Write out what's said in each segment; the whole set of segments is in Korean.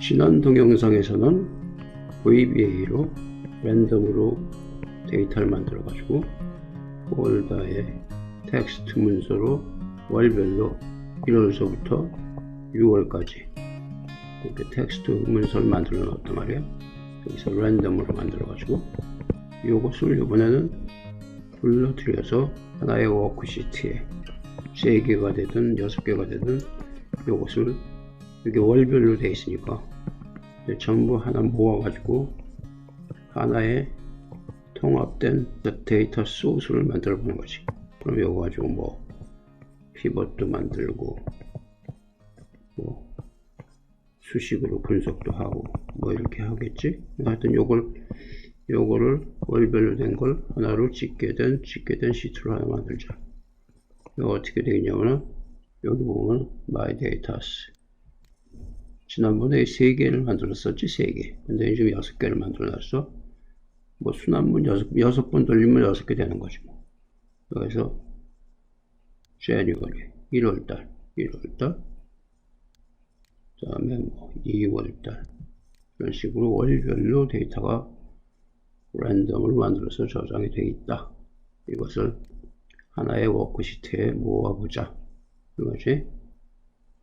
지난 동영상에서는 VBA로 랜덤으로 데이터를 만들어 가지고 폴더에 텍스트 문서로 월별로 1월서부터 6월까지 이렇게 텍스트 문서를 만들어 놨단 말이에요. 여기서 랜덤으로 만들어 가지고 이것을 이번에는 불러들여서 하나의 워크시트에 3개가 되든 6개가 되든 이것을 이게 월별로 되어 있으니까 전부 하나 모아 가지고 하나의 통합된 데이터 소스를 만들어 보는 거지. 그럼 이거 가지고 뭐 피벗도 만들고 뭐 수식으로 분석도 하고 뭐 이렇게 하겠지? 하여튼 요걸 요거를 월별로 된 걸 하나로 찍게 된 찍게 된 시트로 하나 만들자. 이거 어떻게 되겠냐면은 여기 보면 my data's 지난번에 3개를 만들었었지 3개. 근데 지금 6개를 만들어 놨어. 뭐 순환문 6, 6번 돌리면 6개 되는 거지 뭐. 그래서 January 1월달 1월달. 그 다음에 뭐 2월달. 이런 식으로 월별로 데이터가 랜덤으로 만들어서 저장이 되어 있다. 이것을 하나의 워크시트에 모아보자. 이거지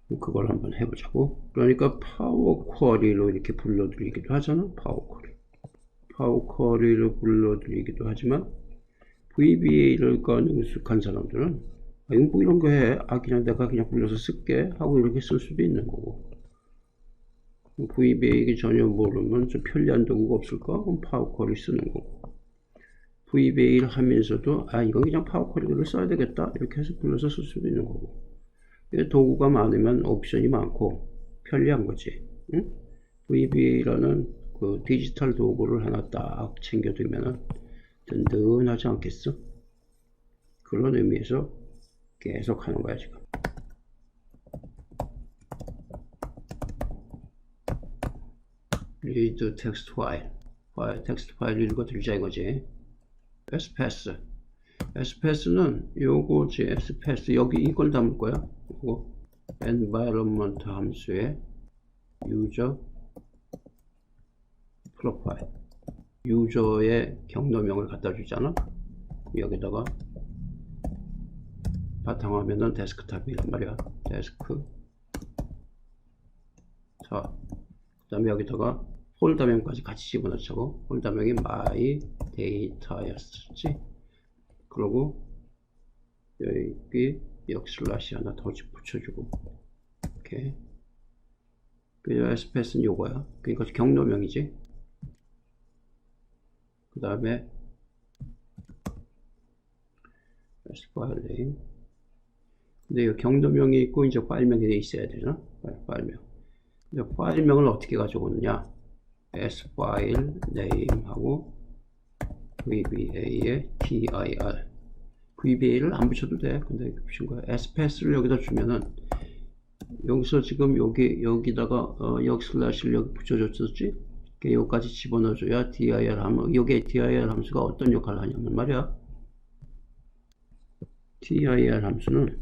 그걸 한번 해보자고 그러니까 파워 쿼리로 이렇게 불러드리기도 하잖아 파워 쿼리 파워 쿼리로 불러드리기도 하지만 VBA를 까는 익숙한 사람들은 아, 이거 뭐 이런 거 해. 아, 그냥 내가 그냥 불러서 쓸게. 하고 이렇게 쓸 수도 있는 거고. VBA 전혀 모르면 좀 편리한 도구가 없을까? 그럼 파워 쿼리 쓰는 거고. VBA를 하면서도, 아, 이건 그냥 파워 쿼리를 써야 되겠다. 이렇게 해서 불러서 쓸 수도 있는 거고. 도구가 많으면 옵션이 많고, 편리한 거지. 응? VBA라는 그 디지털 도구를 하나 딱 챙겨두면은 든든하지 않겠어? 그런 의미에서 계속 하는 거야 지금 read text file 파일 텍스트 파일 읽어 들자 이거지 spass spass는 요거지 spass 여기 이걸 담을 거야 이거 environment 함수에 user profile 유저의 경로명을 갖다 주잖아 여기다가 바탕화면은 데스크탑이란 말이야. 데스크. 자, 그 다음에 여기다가 폴더명까지 같이 집어넣자고. 폴더명이 my data였었지. 그러고 여기 역 슬래시 하나 더 붙여주고. 이렇게. 그 SPS는 요거야. 그러니까 경로명이지. 그 다음에 s 파일 네임 근데 이 경도명이 있고 이제 파일명이 돼 있어야 되잖아. 파일명. 이제 파일명을 어떻게 가져오느냐? s 파일 name하고 vba의 dir. Vba를 안 붙여도 돼. 근데 붙인 거야. spass를 여기다 주면은 여기서 지금 여기 여기다가 어, 역 슬래시를 여기 붙여줬었지. 여기까지 집어넣어줘야 dir 함 여기에 dir 함수가 어떤 역할을 하냐면 말이야. dir 함수는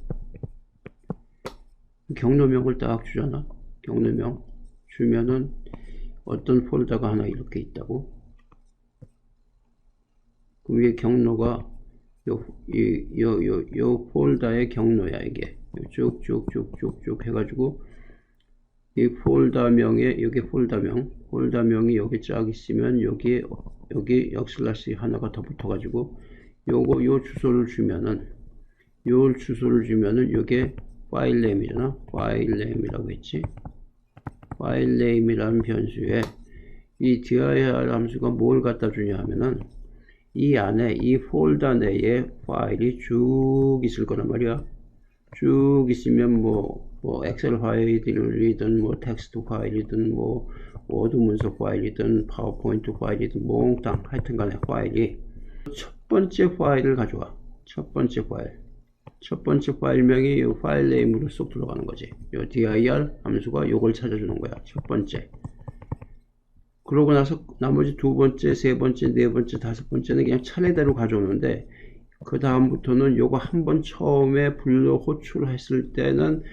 경로명을 딱 주잖아. 경로명 주면은 어떤 폴더가 하나 이렇게 있다고. 그 위에 경로가 요, 이, 요, 요, 요 폴더의 경로야, 이게. 쭉 쭉 쭉 쭉 쭉 해가지고, 이 폴더명에, 여기 폴더명, 폴더명이 여기 쫙 있으면, 여기, 여기 역슬래시 하나가 더 붙어가지고, 요거, 요 주소를 주면은, 요 주소를 주면은, 요게 파일 네임이잖아. 파일 네임이라고 했지. 파일 네임이라는 변수에 이 dir 함수가 뭘 갖다 주냐 하면은 이 안에 이 폴더 내에 파일이 쭉 있을 거란 말이야. 쭉 있으면 뭐, 뭐 엑셀 파일이든 뭐 텍스트 파일이든 뭐 워드 문서 파일이든 파워포인트 파일이든 몽땅 하여튼 간에 파일이 첫 번째 파일을 가져와. 첫 번째 파일. 첫 번째 파일명이 이 파일 네임으로 쏙 들어가는 거지. 이 dir 함수가 요걸 찾아주는 거야. 첫 번째. 그러고 나서 나머지 두 번째, 세 번째, 네 번째, 다섯 번째는 그냥 차례대로 가져오는데 그 다음부터는 요거 한 번 처음에 불러 호출했을 때는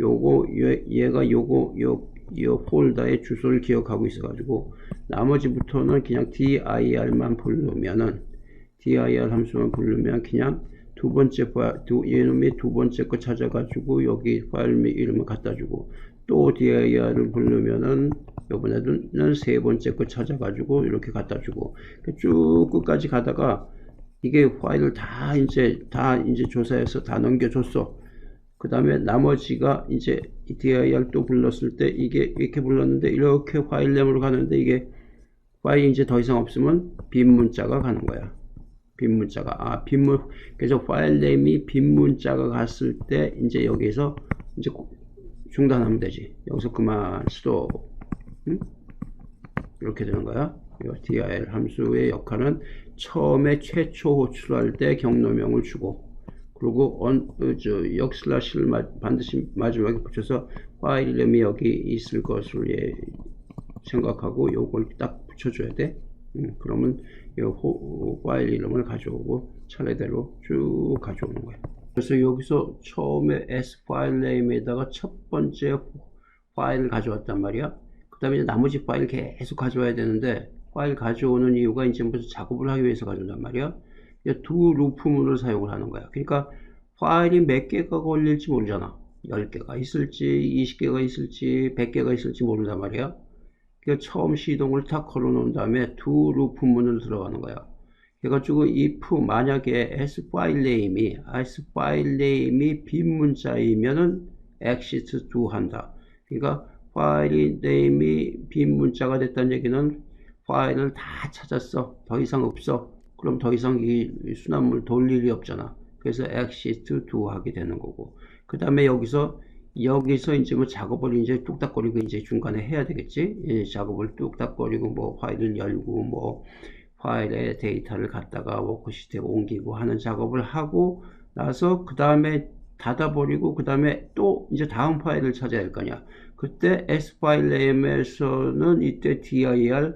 요거 얘 가 요거 요이 폴더의 주소를 기억하고 있어 가지고 나머지부터는 그냥 dir만 부르면은 dir 함수만 부르면 그냥 두 번째 파일, 두, 이놈이 두 번째 거 찾아 가지고 여기 파일 이름을 갖다 주고 또 dir을 부르면은 요번에는 세 번째 거 찾아가지고 이렇게 갖다 주고 쭉 끝까지 가다가 이게 파일을 다 이제 다 이제 조사해서 다 넘겨줬어. 그 다음에 나머지가 이제 dir 또 불렀을 때 이게 이렇게 불렀는데 이렇게 파일 네임으로 가는데 이게 파일이 이제 더 이상 없으면 빈 문자가 가는 거야. 빈 문자가 아 빈문 그래서 파일 네임이 빈 문자가 갔을 때 이제 여기서 이제 중단하면 되지. 여기서 그만 스톱. 응? 이렇게 되는 거야. 이 dir 함수의 역할은 처음에 최초 호출할 때 경로명을 주고 그리고 on, 어, 저, 역슬래시를 반드시 마지막에 붙여서 파일 이름이 여기 있을 것을 예, 생각하고 요걸 딱 붙여줘야 돼. 음, 그러면 이 호, 파일 이름을 가져오고 차례대로 쭉 가져오는 거야. 그래서 여기서 처음에 s 파일 네임에다가 첫 번째 파일을 가져왔단 말이야. 그 다음에 나머지 파일 계속 가져와야 되는데 파일 가져오는 이유가 이제 무슨 작업을 하기 위해서 가져온단 말이야. 두 루프문을 사용을 하는 거야. 그러니까 파일이 몇 개가 걸릴지 모르잖아. 10개가 있을지, 20개가 있을지, 100개가 있을지 모른단 말이야. 그러니까 처음 시동을 탁 걸어 놓은 다음에 두 루프문을 들어가는 거야. 그래가지고 if 만약에 s 파일 네임이 s 파일 네임이 빈 문자이면은 exit do 한다. 그러니까 파일 네임이 빈 문자가 됐다는 얘기는 파일을 다 찾았어. 더 이상 없어. 그럼 더 이상 이 순환물 돌릴 일이 없잖아. 그래서 exit do 하게 되는 거고. 그 다음에 여기서 여기서 이제 뭐 작업을 이제 뚝딱거리고 이제 중간에 해야 되겠지. 예, 작업을 뚝딱거리고 뭐 파일을 열고 뭐 파일에 데이터를 갖다가 워크시트에 옮기고 하는 작업을 하고 나서 그 다음에 닫아버리고 그 다음에 또 이제 다음 파일을 찾아야 할 거냐. 그때 S 파일 네임에서는 이때 dir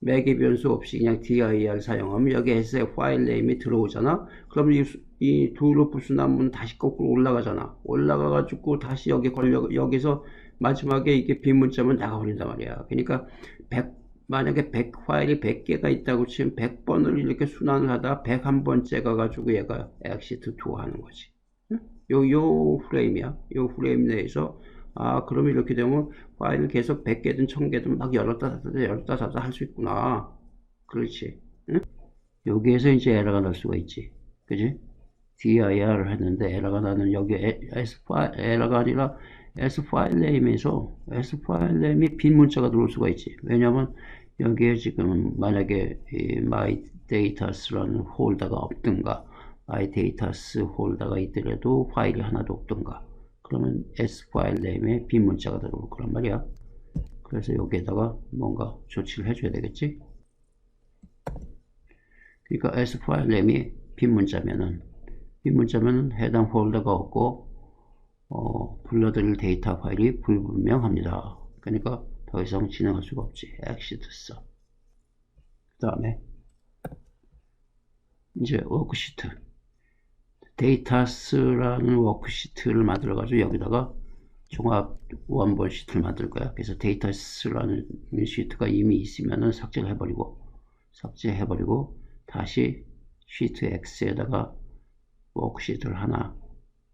매개 변수 없이 그냥 dir 사용하면 여기 s 파일 네임이 들어오잖아. 그럼 이두 루프 순환문 다시 거꾸로 올라가잖아. 올라가가지고 다시 여기 걸려 여기서 마지막에 이게 빈 문자면 나가버린단 말이야. 그러니까 100 만약에 100 파일이 100개가 있다고 치면 100번을 이렇게 순환을 하다 101번째 가 가지고 얘가 exit to 하는 거지. 요, 요 프레임이야. 요 프레임 내에서 아, 그럼 이렇게 되면 파일을 계속 100개든 1000개든 막 열었다 닫았다 열었다 닫았다 할 수 있구나. 그렇지. 응? 여기에서 이제 에러가 날 수가 있지. 그지? dir을 했는데 에러가 나는 여기 s 파일, 에러가 아니라 s 파일 네임에서 s 파일 네임이 빈 문자가 들어올 수가 있지. 왜냐면 여기에 지금 만약에 이 my datas라는 홀더가 없든가 my datas 홀더가 있더라도 파일이 하나도 없든가 그러면 s 파일 네임에 빈 문자가 들어올 거란 말이야. 그래서 여기에다가 뭔가 조치를 해줘야 되겠지. 그러니까 s 파일 네임이 빈 문자면은 빈 문자면은 해당 폴더가 없고 어, 불러드릴 데이터 파일이 불분명합니다. 그러니까 더 이상 진행할 수가 없지. exit 써. 그 다음에 이제 워크시트 데이터스라는 워크시트를 만들어 가지고 여기다가 종합 원본 시트를 만들 거야. 그래서 데이터스라는 시트가 이미 있으면은 삭제를 해버리고 삭제해 버리고 다시 시트 X에다가 워크시트를 하나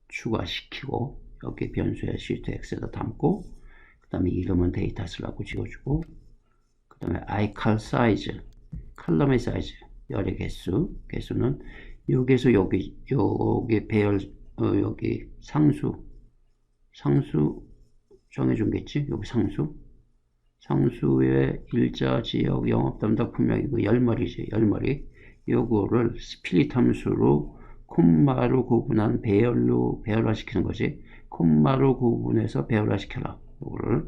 추가시키고 여기 변수에 시트 X에다 담고 그 다음에 이름은 데이터스라고 지어주고 그 다음에 아이칼 사이즈 칼럼의 사이즈 열의 개수 개수는 여기에서 여기 여기 배열 어, 여기 상수 상수 정해준겠지? 여기 상수? 상수의 일자 지역 영업 담당 분명이고 열머리지 열머리. 요거를 스플릿 함수로 콤마로 구분한 배열로 배열화 시키는 거지. 콤마로 구분해서 배열화 시켜라. 요거를.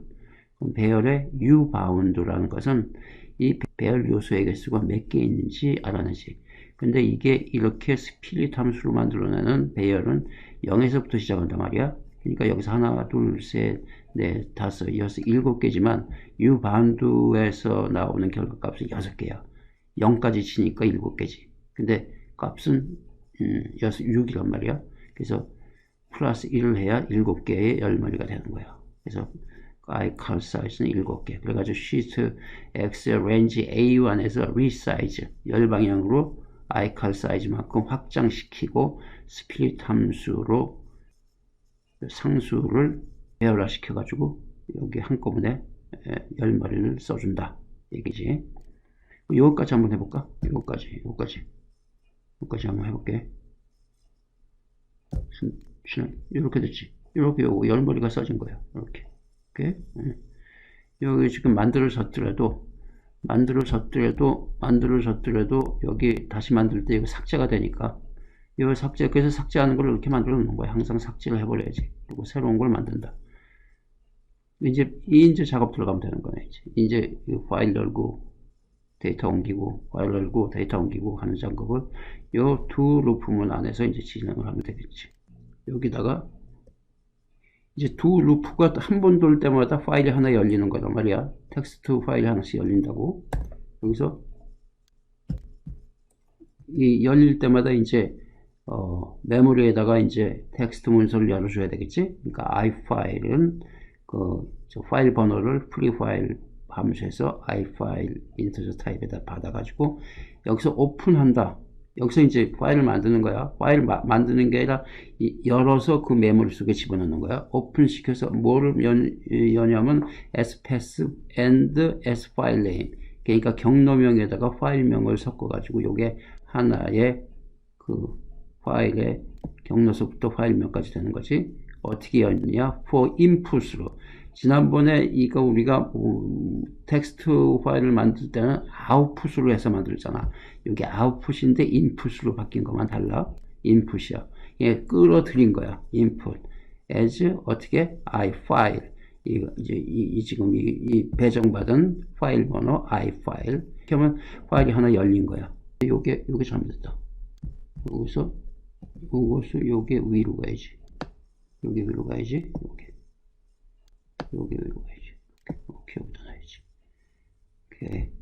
배열의 U 바운드라는 것은 이 배열 요소의 개수가 몇 개 있는지 알아내지 근데 이게 이렇게 스피릿 함수로 만들어내는 배열은 0에서부터 시작한단 말이야. 그러니까 여기서 하나, 둘, 셋, 넷, 다섯, 여섯, 일곱 개지만 유 반두에서 나오는 결과값은 여섯 개야. 0까지 치니까 일곱 개지. 근데 값은 음, 6이란 말이야. 그래서 플러스 1을 해야 일곱 개의 열머리가 되는 거야. 그래서 아이칼 사이즈는 7개. 그래가지고 시트 엑셀 렌지 A1에서 리사이즈 열 방향으로 아이칼 사이즈만큼 확장시키고 스플릿 함수로 상수를 배열화 시켜가지고 여기 한꺼번에 열 마리를 써준다. 얘기지. 요거까지 한번 해볼까? 요거까지, 요거까지. 요거까지 한번 해볼게. 이렇게 됐지. 이렇게 요거 열 마리가 써진 거야. 이렇게. 이렇게. 예. 여기 지금 만들어졌더라도 만들어졌더라도 만들어졌더라도 여기 다시 만들 때 이거 삭제가 되니까 이거 삭제 그래서 삭제하는 걸 이렇게 만들어 놓는 거야. 항상 삭제를 해버려야지. 그리고 새로운 걸 만든다. 이제 이인제 작업 들어가면 되는 거네. 이제 이제 이 파일 열고 데이터 옮기고 파일 열고 데이터 옮기고 하는 작업을 요두 루프문 안에서 이제 진행을 하면 되겠지. 여기다가 이제 두 루프가 한 번 돌 때마다 파일이 하나 열리는 거란 말이야. 텍스트 파일이 하나씩 열린다고. 여기서 이 열릴 때마다 이제 어, 메모리에다가 이제 텍스트 문서를 열어줘야 되겠지. 그러니까 i 파일은 그 파일 번호를 프리 파일 함수에서 i 파일 인터저 타입에다 받아가지고 여기서 오픈한다. 여기서 이제 파일을 만드는 거야. 파일 마, 만드는 게 아니라 열어서 그 메모리 속에 집어넣는 거야. 오픈 시켜서 뭐를 연, 여냐면 space and s 파일 네임. 그러니까 경로명에다가 파일명을 섞어가지고 요게 하나의 그 파일의 경로서부터 파일명까지 되는 거지. 어떻게 열느냐? for input으로. 지난번에 이거 우리가 뭐 텍스트 파일을 만들 때는 아웃풋으로 해서 만들었잖아. 여기 아웃풋인데 인풋으로 바뀐 것만 달라. 인풋이야. 예, 끌어들인 거야. 인풋. as 어떻게 i 파일. 이 이제 이, 이 지금 이, 이, 배정받은 파일 번호 i 파일. 이렇게 하면 파일이 하나 열린 거야. 요게 요게 잘못됐다. 여기서 여기서 요게 위로 가야지. 여기 위로 가야지. 요게. 여기 위로 가야지. 오케이, 여기다 놔야지. 오케이.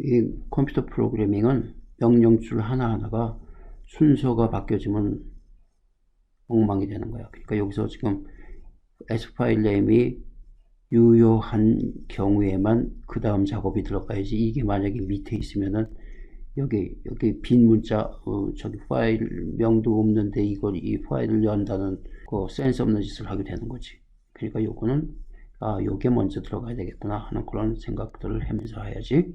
이 컴퓨터 프로그래밍은 명령줄 하나하나가 순서가 바뀌어지면 엉망이 되는 거야. 그러니까 여기서 지금 S 파일 네임이 유효한 경우에만 그 다음 작업이 들어가야지. 이게 만약에 밑에 있으면은 여기 여기 빈 문자 어, 저기 파일 명도 없는데 이걸 이 파일을 연다는 그 센스 없는 짓을 하게 되는 거지. 그러니까 요거는 아 요게 먼저 들어가야 되겠구나 하는 그런 생각들을 하면서 해야지.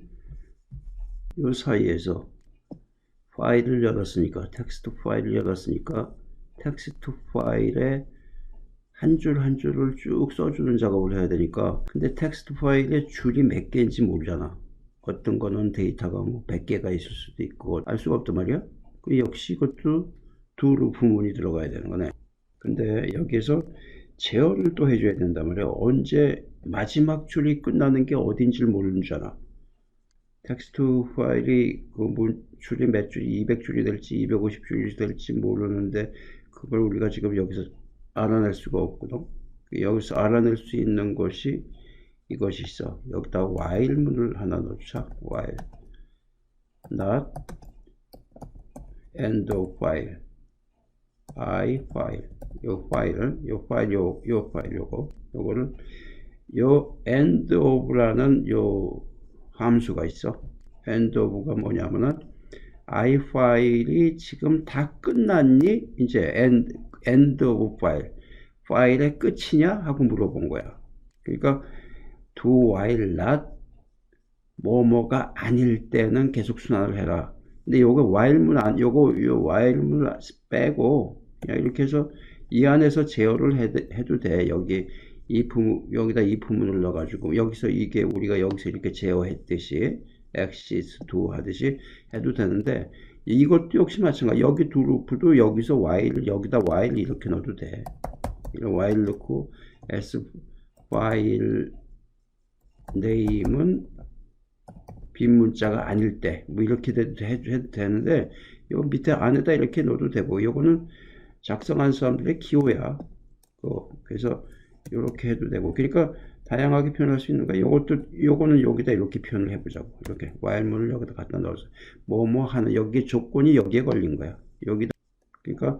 요 사이에서 파일을 열었으니까 텍스트 파일을 열었으니까 텍스트 파일에 한 줄 한 줄을 쭉 써주는 작업을 해야 되니까. 근데 텍스트 파일에 줄이 몇 개인지 모르잖아. 어떤 거는 데이터가 뭐 100개가 있을 수도 있고 알 수가 없단 말이야. 그 역시 이것도 두 루프문이 들어가야 되는 거네. 근데 여기에서 제어를 또 해줘야 된단 말이야. 언제 마지막 줄이 끝나는 게 어딘지를 모르잖아 텍스트 파일이 그 줄이 몇 줄이 200줄이 될지 250줄이 될지 모르는데 그걸 우리가 지금 여기서 알아낼 수가 없거든? 여기서 알아낼 수 있는 것이 이것이 있어. 여기다 while 문을 하나 넣자. while not end of file i file 요 파일을 요 파일 요, 요 파일 요거 요거를 요 end of라는 요 함수가 있어. end of가 뭐냐면은 i 파일이 지금 다 끝났니? 이제 end, end of 파일. 파일의 끝이냐? 하고 물어본 거야. 그러니까 do while not 뭐뭐가 아닐 때는 계속 순환을 해라. 근데 요거 while문 안, 요거 요 while문 빼고 이렇게 해서 이 안에서 제어를 해도 돼. 여기 이 부문, 여기다 이 부문을 넣어가지고 여기서 이게 우리가 여기서 이렇게 제어했듯이 axis do 하듯이 해도 되는데 이것도 역시 마찬가지 여기 두 루프도 여기서 while 여기다 while 이렇게 넣어도 돼 이런 while 넣고 s while name은 빈 문자가 아닐 때 뭐 이렇게 해도, 해도 되는데 요 밑에 안에다 이렇게 넣어도 되고 요거는 작성한 사람들의 기호야 어, 그래서 이렇게 해도 되고 그러니까 다양하게 표현할 수 있는 거야 이것도 요거는 여기다 이렇게 표현을 해보자고 이렇게 while문을 여기다 갖다 넣어서 뭐 뭐 하는 여기 조건이 여기에 걸린 거야 여기다 그러니까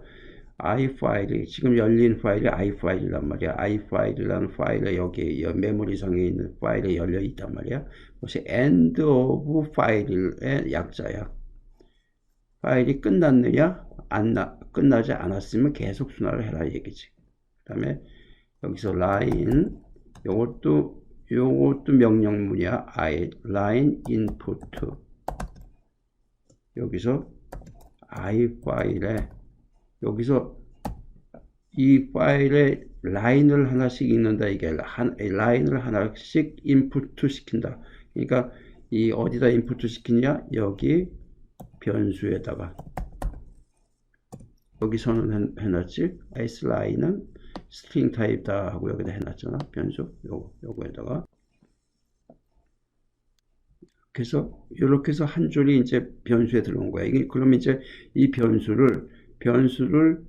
i 파일이 지금 열린 파일이 i 파일이란 말이야. i 파일이라는 파일에 여기 여- 메모리상에 있는 파일에 열려 있단 말이야. 그것이 end of 파일의 약자야. 파일이 끝났느냐? 안 나, 끝나지 않았으면 계속 순화를 해라 이 얘기지. 그 다음에 여기서 line 요것도 요것도 명령문이야. i line input 여기서 i 파일에 여기서 이 파일에 라인을 하나씩 읽는다 이게 한 라인을 하나씩 인풋 시킨다. 그러니까 이 어디다 인풋 시키냐? 여기 변수에다가 여기서는 해, 해놨지. s 라인은 스트링 타입다 하고 여기다 해놨잖아. 변수 요거 요거에다가 그래서 이렇게 해서 한 줄이 이제 변수에 들어온 거야. 이게 그러면 이제 이 변수를 변수를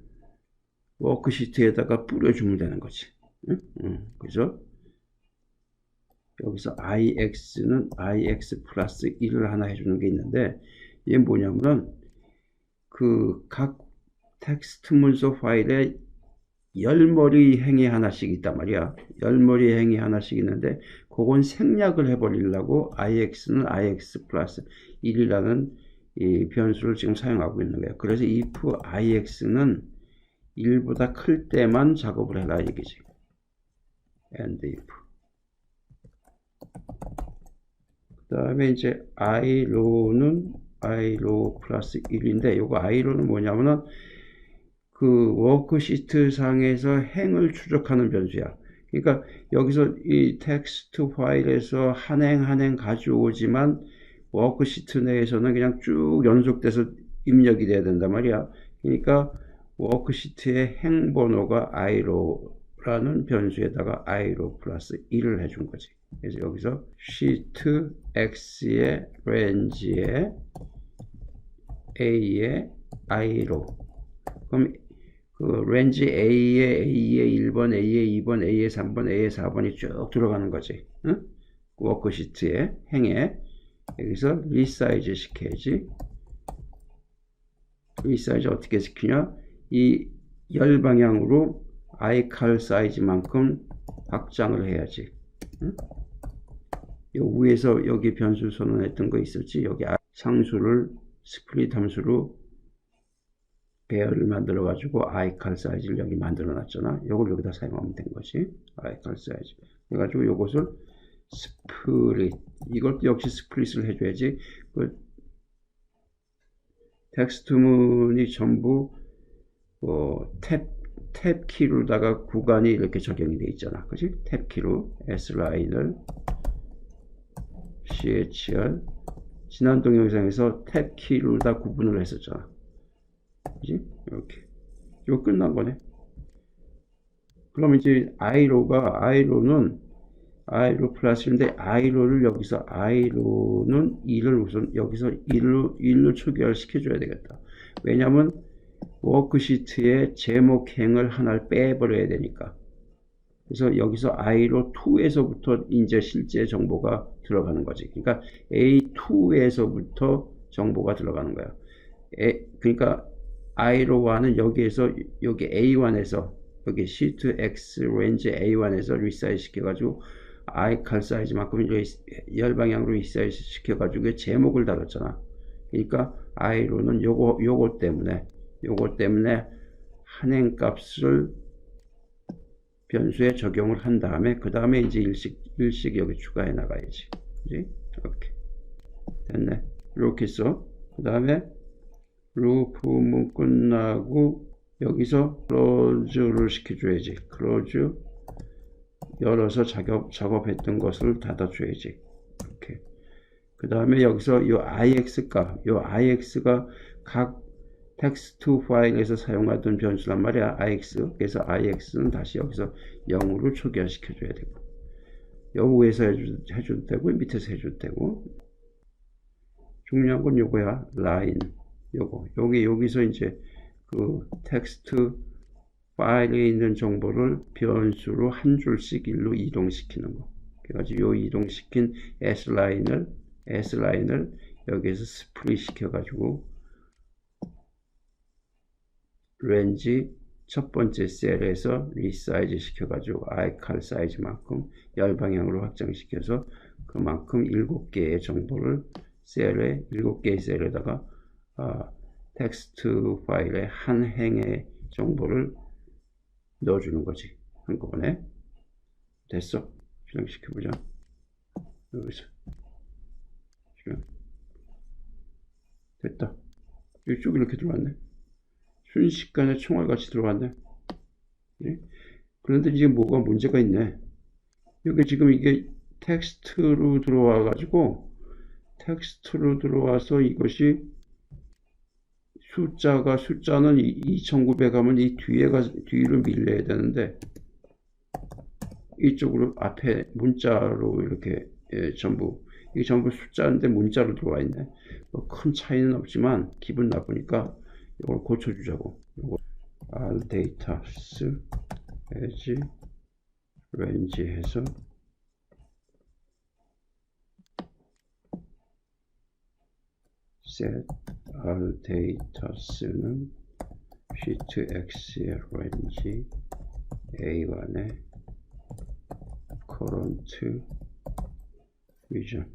워크시트에다가 뿌려주면 되는 거지. 응? 응. 그죠? 여기서 ix는 ix 플러스 1을 하나 해주는 게 있는데 이게 뭐냐면은 그각 텍스트 문서 파일에 열머리 행이 하나씩 있단 말이야. 열머리 행이 하나씩 있는데 그건 생략을 해버리려고 ix는 ix 플러스 1이라는 이 변수를 지금 사용하고 있는 거예요. 그래서 if ix는 1보다 클 때만 작업을 해라 얘기지. and if. 그 다음에 이제 i로는 i로 플러스 1인데 요거 i로는 뭐냐면은 그 워크시트 상에서 행을 추적하는 변수야. 그러니까 여기서 이 텍스트 파일에서 한 행 한 행 가져오지만 워크시트 내에서는 그냥 쭉 연속돼서 입력이 돼야 된단 말이야. 그러니까 워크시트의 행 번호가 i로라는 변수에다가 i로 플러스 1을 해준 거지. 그래서 여기서 시트 x의 range에 a의 i로 그럼 그 렌지 A에 A에 1번, A에 2번, A에 3번, A에 4번이 쭉 들어가는 거지. 응? 워크시트에 행에 여기서 리사이즈 시켜야지. 리사이즈 어떻게 시키냐? 이 열 방향으로 아이칼 사이즈만큼 확장을 해야지. 응? 요 위에서 여기 변수 선언했던 거 있었지? 여기 상수를 스플릿 함수로 배열을 만들어 가지고 아이칼 사이즈를 여기 만들어 놨잖아. 이걸 여기다 사용하면 된 거지. 아이칼 사이즈. 그래 가지고 이것을 스플릿 이것도 역시 스플릿을 해줘야지. 그 텍스트문이 전부 어, 탭, 탭 키로다가 구간이 이렇게 적용이 돼 있잖아. 그지? 탭 키로 S 라인을 CHR 지난 동영상에서 탭 키로 다 구분을 했었잖아. 그지? 이렇게. 이거 끝난 거네. 그럼 이제 i로가 i로는 i로 플러스인데 i로를 여기서 i로는 1을 우선 여기서 1로 1로 초기화시켜 줘야 되겠다. 왜냐면 워크시트에 제목행을 하나를 빼버려야 되니까. 그래서 여기서 i로 2에서부터 이제 실제 정보가 들어가는 거지. 그러니까 a2에서부터 정보가 들어가는 거야. 에, 그러니까 i로와는 여기에서 여기 a1에서 여기 시트 x 렌즈 a1에서 리사이즈 시켜가지고 i 칼 사이즈만큼 열 방향으로 리사이즈 시켜가지고 제목을 달았잖아. 그러니까 i로는 요거 요거 때문에 요거 때문에 한행 값을 변수에 적용을 한 다음에 그 다음에 이제 일식 일식 여기 추가해 나가야지. 그지? 이렇게 됐네. 이렇게 해서 그 다음에 루프문 끝나고 여기서 클로즈를 시켜줘야지. 클로즈 열어서 작업, 작업했던 것을 닫아줘야지. 이렇게. 그 다음에 여기서 이 ix 값, 이 ix가 각 텍스트 파일에서 사용하던 변수란 말이야. ix. 그래서 ix는 다시 여기서 0으로 초기화시켜 줘야 되고. 요 위에서 해주, 해줘도 되고, 밑에서 해줘도 되고. 중요한 건 요거야. 라인. 요거. 여기, 여기서 이제 그 텍스트 파일에 있는 정보를 변수로 한 줄씩 일로 이동시키는 거. 그래가지고 요 이동시킨 S라인을, S라인을 여기에서 스플릿 시켜가지고 렌지 첫 번째 셀에서 리사이즈 시켜가지고 아이칼 사이즈만큼 열 방향으로 확장시켜서 그만큼 7개의 정보를 셀에 7개의 셀에다가 아, 텍스트 파일에 한 행의 정보를 넣어주는 거지 한꺼번에. 됐어. 실행시켜보자. 여기서. 실행. 됐다. 이쪽 이렇게 들어왔네 순식간에 총알같이 들어왔네 예? 그런데 이제 뭐가 문제가 있네 여기 지금 이게 텍스트로 들어와 가지고 텍스트로 들어와서 이것이 숫자가 숫자는 2900 하면 이 뒤에 가 뒤로 밀려야 되는데 이쪽으로 앞에 문자로 이렇게 예, 전부 이게 전부 숫자인데 문자로 들어와 있네. 뭐 큰 차이는 없지만 기분 나쁘니까 이걸 고쳐주자고. 이거 r 데이터스 as range 해서 set r 데이터스는 sheet x의 range a1에 current region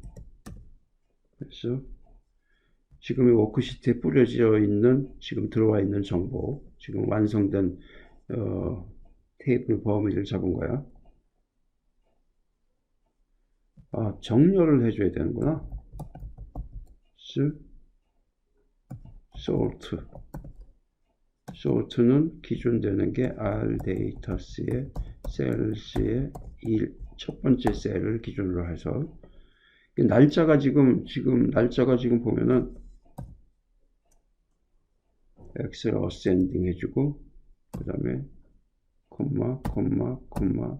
그래서 지금 이 워크시트에 뿌려져 있는 지금 들어와 있는 정보 지금 완성된 어, 테이블 범위를 잡은 거야. 아 정렬을 해줘야 되는구나. s sort. sort는 기준되는 게 r 데이터스의 셀스의 일, 첫 번째 셀을 기준으로 해서. 이 날짜가 지금 지금 날짜가 지금 보면은 엑셀 어센딩 해주고 그 다음에 콤마 콤마 콤마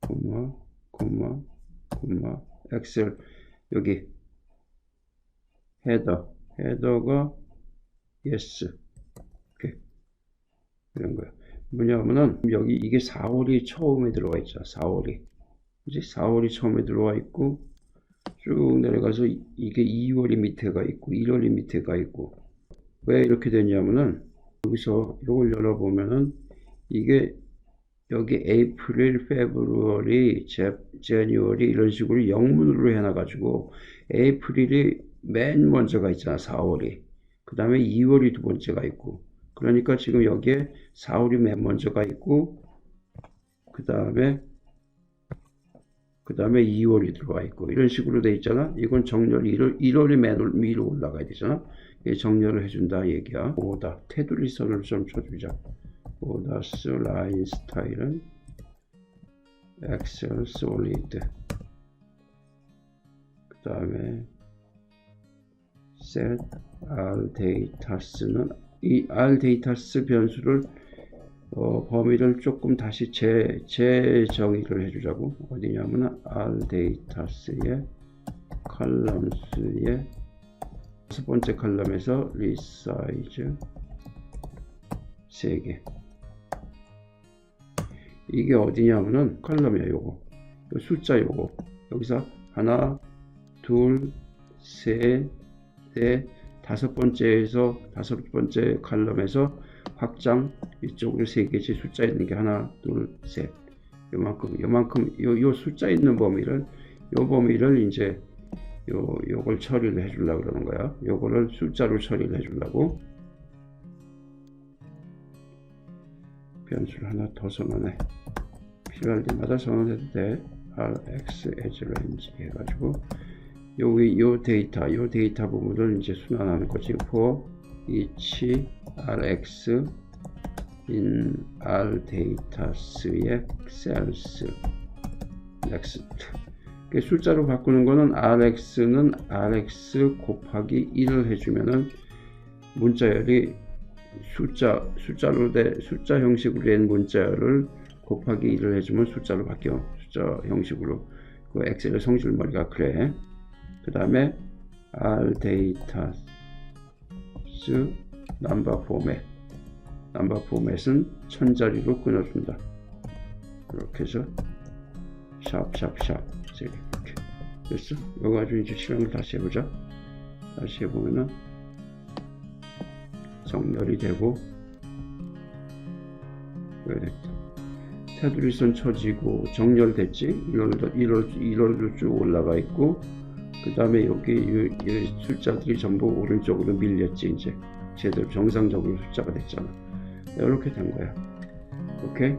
콤마 콤마 콤마 엑셀 여기 헤더 헤더가 yes. 이렇게 이런 거야. 뭐냐면은 여기 이게 4월이 처음에 들어와 있죠 4월이. 이제 4월이 처음에 들어와 있고 쭉 내려가서 이- 이게 2월이 밑에가 있고 1월이 밑에가 있고 왜 이렇게 되냐면은 여기서 이걸 열어보면은 이게 여기 에이프릴, 페브루어리, 제, 제니월이 이런 식으로 영문으로 해놔가지고 에이프릴이 맨 먼저가 있잖아 4월이. 그 다음에 2월이 두 번째가 있고. 그러니까 지금 여기에 4월이 맨 먼저가 있고 그 다음에 그 다음에 2월이 들어와 있고. 이런 식으로 돼 있잖아. 이건 정렬 1월, 1월이 맨 올- 위로 올라가야 되잖아 정렬을 해준다 얘기야. 오다 테두리 선을 좀 쳐주자. 오다스 라인 스타일은 엑셀 솔리드. 그 다음에 set r 데이터스는 이 r 데이터스 변수를 어, 범위를 조금 다시 재, 재정의를 해주자고. 어디냐면 r 데이터스의 컬럼스의 첫 번째 컬럼에서 리사이즈 3개. 이게 어디냐면은 컬럼이야 요거. 요 숫자 요거. 여기서 하나 둘셋넷 다섯 번째에서 다섯 번째 컬럼에서 확장 이쪽으로 세 개씩 숫자 있는 게 하나 둘셋. 요만큼 요만큼 요, 요 숫자 있는 범위를 요 범위를 이제 요 요걸 처리를 해 주려고 그러는 거야. 요거를 숫자로 처리를 해 주려고. 변수를 하나 더 선언해. 필요할 때마다 선언해도 돼. rx as range 해가지고. 여기 요 데이터 요 데이터 부분을 이제 순환하는 거지 for each rx in r datas의 cells next. 그 숫자로 바꾸는 거는 rx는 rx 곱하기 1을 해주면은 문자열이 숫자 숫자로 돼 숫자 형식으로 된 문자열을 곱하기 1을 해주면 숫자로 바뀌어. 숫자 형식으로. 그 엑셀의 성질머리가 그래. 그 다음에 r 데이터 스 넘버 포맷. 넘버 포맷은 천자리로 끊어준다. 이렇게 해서 샵샵샵 이렇게. 됐어? 이거 가지고 이제 실행을 다시 해보자. 다시 해보면은 정렬이 되고 왜 됐다. 테두리선 쳐지고 정렬됐지? 1월도 1월 1월도 쭉 올라가 있고 그 다음에 여기 이, 이 숫자들이 전부 오른쪽으로 밀렸지 이제. 제대로 정상적으로 숫자가 됐잖아. 이렇게 된 거야. 오케이